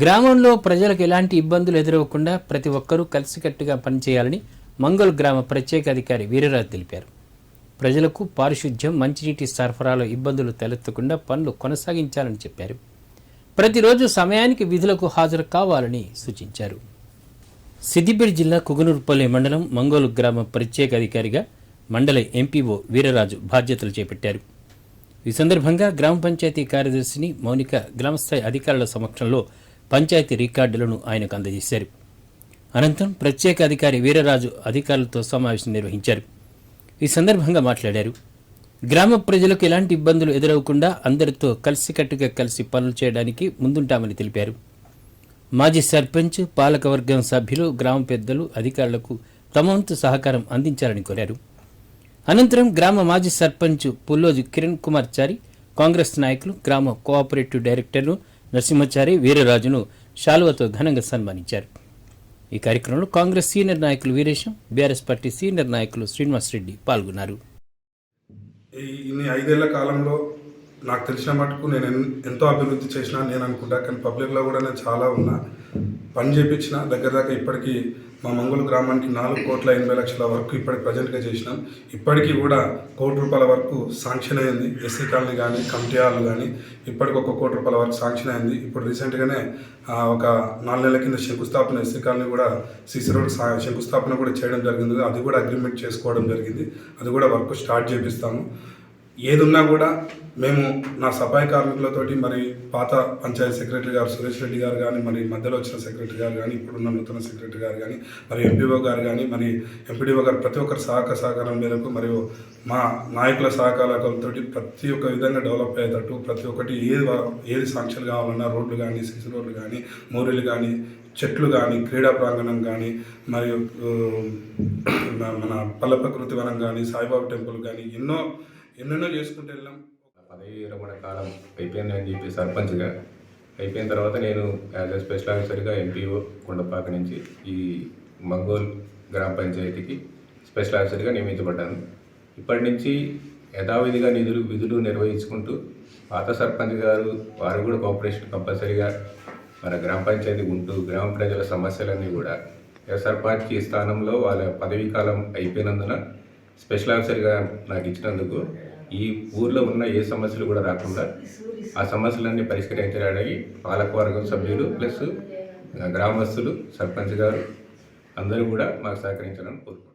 గ్రామంలో ప్రజలకు ఎలాంటి ఇబ్బందులు ఎదురవ్వకుండా ప్రతి ఒక్కరూ కలిసికట్టుగా పనిచేయాలని మంగళ గ్రామ ప్రత్యేక అధికారి వీరరాజు తెలిపారు. ప్రజలకు పారిశుధ్యం మంచినీటి సరఫరాలో ఇబ్బందులు తలెత్తకుండా పనులు కొనసాగించాలని చెప్పారు. ప్రతిరోజు సమయానికి విధులకు హాజరు కావాలని సూచించారు. సిద్దిపేట జిల్లా కుగనూరుపల్లి మండలం మంగోలు గ్రామ ప్రత్యేక అధికారిగా మండల ఎంపీఓ వీరరాజు బాధ్యతలు చేపట్టారు. ఈ సందర్భంగా గ్రామ పంచాయతీ కార్యదర్శిని మౌనిక గ్రామస్థాయి అధికారుల సమక్షంలో పంచాయతీ రికార్డులను ఆయనకు అందజేశారు. అనంతరం ప్రత్యేక అధికారి వీరరాజు అధికారులతో సమావేశం నిర్వహించారు. ఈ సందర్భంగా మాట్లాడారు. గ్రామ ప్రజలకు ఎలాంటి ఇబ్బందులు ఎదురవకుండా అందరితో కలిసికట్టుగా కలిసి పనులు చేయడానికి ముందుంటామని తెలిపారు. మాజీ సర్పంచ్ పాలకవర్గం సభ్యులు గ్రామ పెద్దలు అధికారులకు తమ వంతు సహకారం అందించాలని కోరారు. అనంతరం గ్రామ మాజీ సర్పంచ్ పుల్లోజు కిరణ్ కుమార్ చారి కాంగ్రెస్ నాయకులు గ్రామ కోఆపరేటివ్ డైరెక్టర్ను నరసింహచారి వీరరాజును శాలువతో ఘనంగా సన్మానించారు. ఈ కార్యక్రమంలో కాంగ్రెస్ సీనియర్ నాయకులు వీరేశం బీఆర్ఎస్ పార్టీ సీనియర్ నాయకులు శ్రీనివాస్ రెడ్డి పాల్గొన్నారు. ఇన్ని ఐదేళ్ళ కాలంలో నాకు తెలిసిన మటుకు నేను ఎంతో అభివృద్ధి చేసిన నేను అనుకుంటా కానీ పబ్లిక్లో కూడా నేను చాలా ఉన్నా. పని చేపించిన దగ్గర దాకా ఇప్పటికీ మా మంగళ గ్రామానికి నాలుగు కోట్ల ఎనభై లక్షల వరకు ఇప్పటికి ప్రజెంట్గా చేసినాం. ఇప్పటికీ కూడా కోటి రూపాయల వరకు శాంక్షన్ అయింది. ఎస్సీ కాలనీ కానీ కమిటీ హాల్ కానీ ఇప్పటికి ఒక కోటి రూపాయల వరకు శాంక్షన్ అయింది. ఇప్పుడు రీసెంట్గానే ఒక నాలుగు నెలల కింద శంకుస్థాపన ఎస్సీ కాలనీ కూడా సీసీ రోడ్ సా- శంకుస్థాపన కూడా చేయడం జరిగింది. అది కూడా అగ్రిమెంట్ చేసుకోవడం జరిగింది. అది కూడా వర్క్ స్టార్ట్ చేపిస్తాము. ఏదున్నా కూడా మేము నా సఫాయి కార్మికులతోటి మరి పాత పంచాయత్ సెక్రటరీ గారు సురేష్ రెడ్డి గారు కానీ మరి మధ్యలో వచ్చిన సెక్రటరీ గారు కానీ ఇప్పుడున్న నూతన సెక్రటరీ గారు కానీ మరి ఎంపీఓ గారు కానీ మరి ఎంపీడీఓ గారు ప్రతి ఒక్కరి సహకార సహకారం మేరకు మరియు మా నాయకుల సహకారాలతో ప్రతి ఒక్క విధంగా డెవలప్ అయ్యేటట్టు ప్రతి ఒక్కటి ఏది ఏది సాంక్షన్ కావాలన్నా రోడ్లు కానీ సిసి రోడ్లు కానీ మోరీలు కానీ చెట్లు కానీ క్రీడా ప్రాంగణం కానీ మరియు మన పల్లె ప్రకృతి వనం కానీ సాయిబాబా టెంపుల్ కానీ ఎన్నో ఎన్నెన్నో చేసుకుంటూ వెళ్ళాం. పదవి విరమణ కాలం అయిపోయింది అని చెప్పి సర్పంచ్గా అయిపోయిన తర్వాత నేను యాజ్ ఎ స్పెషల్ ఆఫీసర్గా ఎంపీఓ కొండపాక నుంచి ఈ మంగోల్ గ్రామ పంచాయతీకి స్పెషల్ ఆఫీసర్గా నియమించబడ్డాను. ఇప్పటి నుంచి యథావిధిగా నిధులు విధులు నిర్వహించుకుంటూ పాత సర్పంచ్ గారు వారు కూడా కోఆపరేషన్ కంపల్సరీగా మన గ్రామ పంచాయతీ ఉంటూ గ్రామ ప్రజల సమస్యలన్నీ కూడా సర్పంచ్ స్థానంలో వాళ్ళ పదవీ కాలం అయిపోయినందున స్పెషల్ ఆఫీసర్గా నాకు ఇచ్చినందుకు ఈ ఊర్లో ఉన్న ఏ సమస్యలు కూడా రాకుండా ఆ సమస్యలన్నీ పరిష్కరించడానికి పాలకవర్గం సభ్యులు ప్లస్ గ్రామస్తులు సర్పంచ్ గారు అందరూ కూడా మాకు సహకరించాలని కోరుకుంటున్నాను